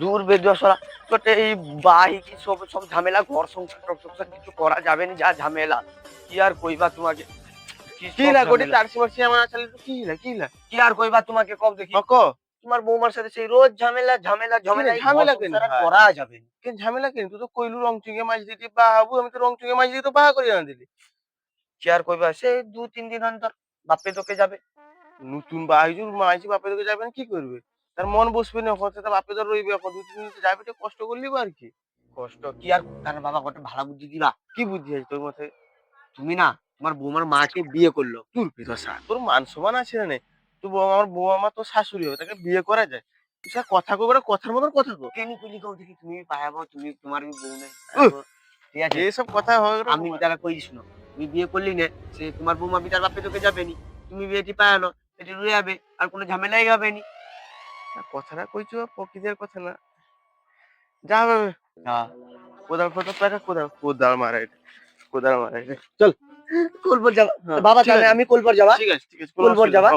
দূর বেদসরা এই সব সব ঝামেলা ঘর সংসার সংসার কিছু করা যাবে না যা ঝামেলা? কি আর কইবা তোমাকে? কি কি না গোটি ঝামেলা। টারসি মারসি আমার কি না কি না? কি আর কইবা তোমাকে কব দেখি? ক তোমার বৌমার সাথে সেই রোজ ঝামেলা ঝামেলা ঝামেলা ঝামেলা কেন? করা যাবে। কেন ঝামেলা কেন? তুই তো কইলু রং মাছ দিতি আমি তো রং মাছ তো বাহা করে না দিলি। কি আর কইবা? সে দু তিন দিন অন্তর বাপে তোকে যাবে। নতুন বাহাইজুর মাইজি বাপে তোকে যাবে না কি করবে? তার মন বসবে না হতে তার বাপে তোর রইবে এখন দু তিন দিন যাবে কষ্ট করলি বা আর কি। কষ্ট? কি আর তার বাবা কত ভালো বুদ্ধি দিবা? কি বুদ্ধি আছে তোর মাথায়? তুমি না তোমার বৌমার মাকে বিয়ে করল। তোর পেতসা। তোর মান সমান আছে না বউ আমার বউ আমার তোর শাশুড়ি হবে তাকে বিয়ে করা যায়। তুই কথা কবে কথার মতন কথা কো কেন কইলি কও দেখি তুমি পায়াবো তুমি তোমার বউ নেই! ঠিক আছে। এইসব কথা হয় আমি তারা কই শুনো তুমি বিয়ে করলি না সে তোমার বৌমা বিটার বাপে তোকে যাবে নি। তুমি বিয়েটি পায়ালো এটি রয়ে যাবে আর কোনো ঝামেলাই হবে নি। কথাটা কইছো প্রকৃতির কথা না। যা হবে কোদাল ফটো প্যাকা কোদাল কোদাল মারাই কোদাল মারাই কোলপুর যাবা। হ্যাঁ, বাবা চলে তাহলে আমি কোলপুর যাবা। ঠিক আছে ঠিক আছে। কোলপুর যাবা?